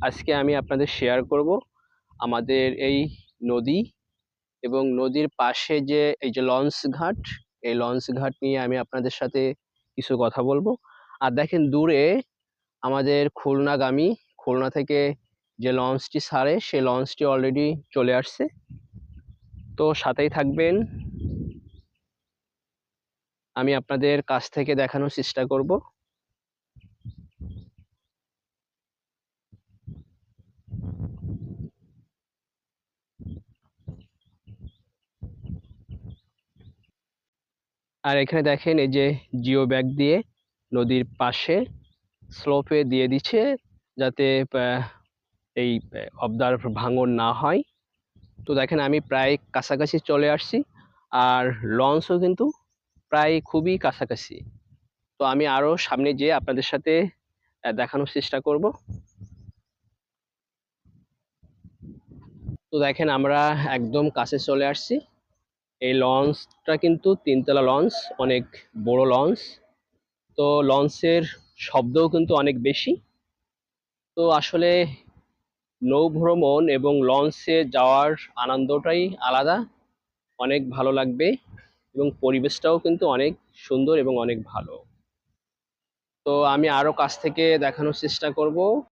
আজকে আমি আপনাদের শেয়ার করব আমাদের এই নদী এবং নদীর পাশে যে, এই যে লঞ্চ ঘাট, এই লঞ্চ ঘাট নিয়ে আমি আপনাদের সাথে কিছু কথা বলব। আর দেখেন দূরে আমাদের খুলনাগামী, খুলনা থেকে যে লঞ্চটি ছাড়ে সেই লঞ্চটি অলরেডি চলে আসছে। তো সাথেই থাকবেন। আমি আপনাদের কাছ থেকে দেখানোর চেষ্টা করব। আর এখানে দেখেন এই যে জিও ব্যাগ দিয়ে নদীর পাশে স্লোপে দিয়ে দিচ্ছে যাতে এই অবদার ভাঙন না হয়। তো দেখেন আমি প্রায় কাছাকাছি চলে আসছি আর লঞ্চও কিন্তু প্রায় খুবই কাছাকাছি। তো আমি আরও সামনে যেয়ে আপনাদের সাথে দেখানোর চেষ্টা করব। তো দেখেন আমরা একদম কাছে চলে আসছি। এই লঞ্চটা কিন্তু তিনতলা লঞ্চ অনেক বড় লঞ্চ তো লঞ্চের শব্দও কিন্তু অনেক বেশি। তো আসলে নৌভ্রমণ এবং লঞ্চে যাওয়ার আনন্দটাই আলাদা, অনেক ভালো লাগবে এবং পরিবেশটাও কিন্তু অনেক সুন্দর এবং অনেক ভালো। তো আমি আরও কাছ থেকে দেখানোর চেষ্টা করব।